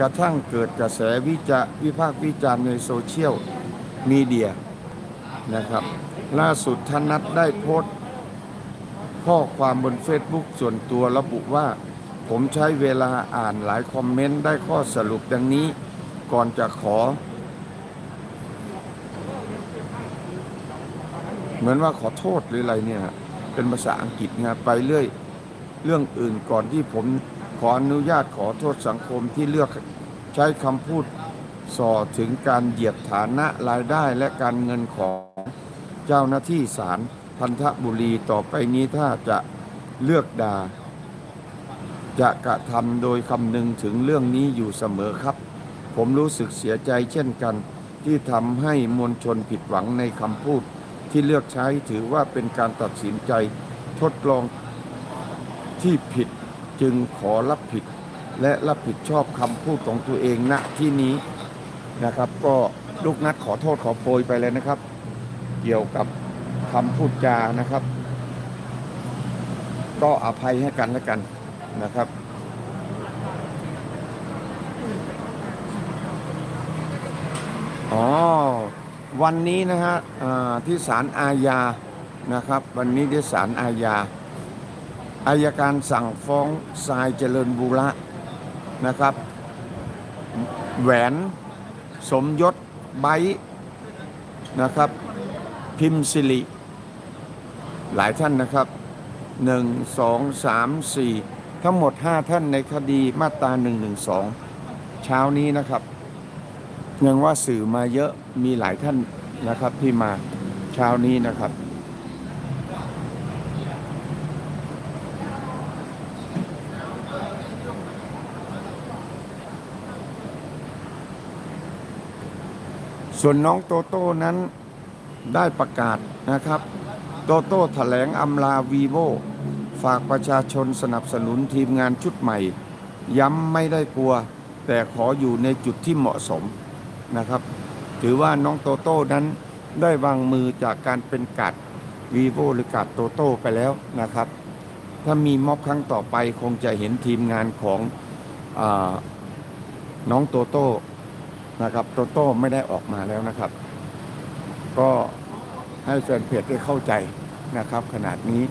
กระทั่งเกิดกระแสวิจาวิพากษ์วิจารณ์ในโซเชียลมีเดียนะครับ ล่าสุดธนัทได้โพสต์ข้อความบน Facebook ส่วนตัวระบุว่า ผมใช้เวลาอ่านหลายคอมเมนต์ได้ข้อสรุปดังนี้ก่อนจะขอ เหมือนว่าขอโทษหรืออะไรเนี่ย เป็นภาษาอังกฤษนะไปเรื่อยเรื่องอื่นก่อนที่ผม ออนุญาตขอโทษสังคมที่เลือกใช้คำพูดส่อถึงการเหยียดฐานะรายได้และการเงินของเจ้าหน้าที่ศาลพันธบุรีต่อไปนี้ถ้าจะเลือกด่าจะกระทำโดยคำนึงถึงเรื่องนี้อยู่เสมอครับ ผมรู้สึกเสียใจเช่นกัน ที่ทำให้มวลชนผิดหวังในคำพูด ที่เลือกใช้ถือว่าเป็นการตัดสินใจทดลองที่ผิด จึงขอรับผิดและรับผิดชอบคำพูดของตัวเองณที่นี้นะครับ ก็ลูกนัดขอโทษขอโพยไปเลยนะครับ เกี่ยวกับคำพูดจานะครับ ก็อภัยให้กันแล้วกันนะครับอ๋อวันนี้นะฮะที่ศาลอาญานะครับ วันนี้ที่ศาลอาญา อายการสั่งฟ้องทรายเจริญบุระนะครับ แหวนสมยศไบนะครับ พิมพ์สิริหลายท่านนะครับหนึ่งสองสามสี่ทั้งหมดห้าท่านในคดีมาตราหนึ่งหนึ่งสองเช้านี้นะครับยังว่าสื่อมาเยอะมีหลายท่านนะครับที่มาเช้านี้นะครับ ส่วนน้องโตโต้นั้นได้ประกาศนะครับ โตโต้แถลงอำลาวีโวฝากประชาชนสนับสนุนทีมงานชุดใหม่ ย้ำไม่ได้กลัว แต่ขออยู่ในจุดที่เหมาะสมนะครับ ถือว่าน้องโตโต้นั้นได้วางมือจากการเป็นกาดวีโวหรือกาดโตโต้ไปแล้วนะครับ ถ้ามีม็อบครั้งต่อไปคงจะเห็นทีมงานของอน้องโตโต้ นะครับโตโต้ไม่ได้ออกมาแล้วนะครับ ก็ให้แฟนเพจได้เข้าใจนะครับ ขนาดนี้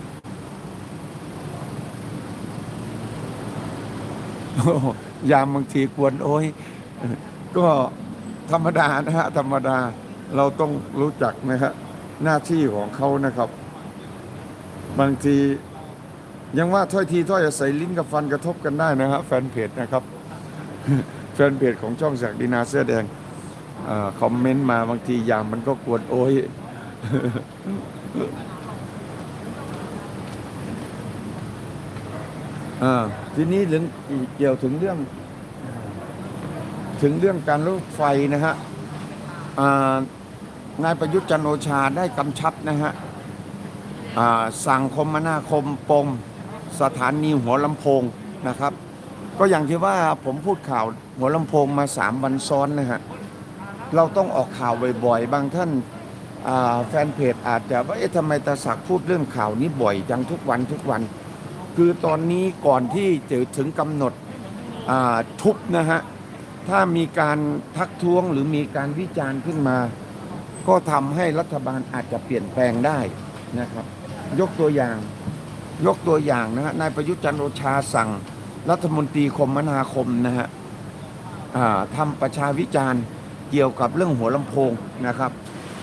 โอ้ยามบางทีกวนโอ้ยก็ธรรมดานะฮะธรรมดาเราต้องรู้จักนะฮะหน้าที่ของเขานะครับ บางทียังว่าถ้อยทีถ้อยอาศัยลิ้นกับฟันกระทบกันได้นะฮะแฟนเพจนะครับ แฟนเพจของช่องศักดินาเสื้อแดงอคอมเมนต์มาบางทียามมันก็กวนโอ้ยทีนี้เรื่องเกี่ยวถึงเรื่อง ถึงเรื่องการรถไฟนะฮะนายประยุทธ์จันโอชาได้กำชับนะฮะสั่งคมนาคมปมสถานีหัวลำโพงนะครับ ก็อย่างที่ว่าผมพูดข่าวหัวลำโพงมาสามวันซ้อนนะฮะเราต้องออกข่าวบ่อยๆ บางท่านาแฟนเพจอาจจะว่าเอ๊ะทำไมตาศักดิ์พูดเรื่องข่าวนี้บ่อยจังทุกวันทุกวัน คือตอนนี้ก่อนที่จะถึงกำหนดทุบนะฮะถ้ามีการทักท้วงหรือมีการวิจารณ์ขึ้นมา ก็ทำให้รัฐบาลอาจจะเปลี่ยนแปลงได้นะครับ ยกตัวอย่างยกตัวอย่างนะฮะนายประยุทธ์จันโอชาสั่ง รัฐมนตรีคมนาคมนะฮะทำประชาวิจารณ์เกี่ยวกับเรื่องหัวลำโพงนะครับ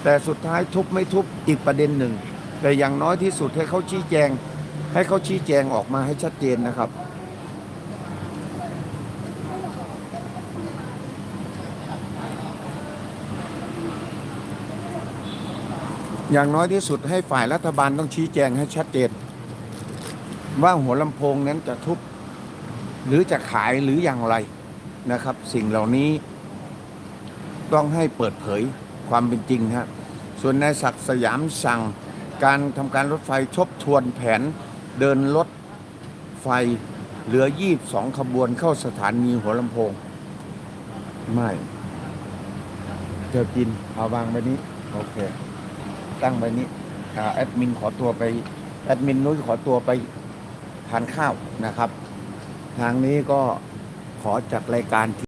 แต่สุดท้ายทุบไม่ทุบอีกประเด็นหนึ่ง แต่อย่างน้อยที่สุดให้เขาชี้แจง ให้เขาชี้แจงออกมาให้ชัดเจนนะครับอย่างน้อยที่สุดให้ฝ่ายรัฐบาลต้องชี้แจงให้ชัดเจน ว่าหัวลำโพงนั้นจะทุบ หรือจะขายหรืออย่างไรนะครับ สิ่งเหล่านี้ต้องให้เปิดเผยความเป็นจริงฮะส่วนนายศักดิ์สยามสั่งการทำการรถไฟทบทวนแผนเดินรถไฟเหลือ 22 ขบวนเข้าสถานีหัวลำโพง ไม่เจอกินเอาวางไปนี้ โอเค ตั้งไปนี้แอดมินขอตัวไป แอดมินนุ้ยขอตัวไปทานข้าวนะครับ ทางนี้ก็ขอจัดรายการ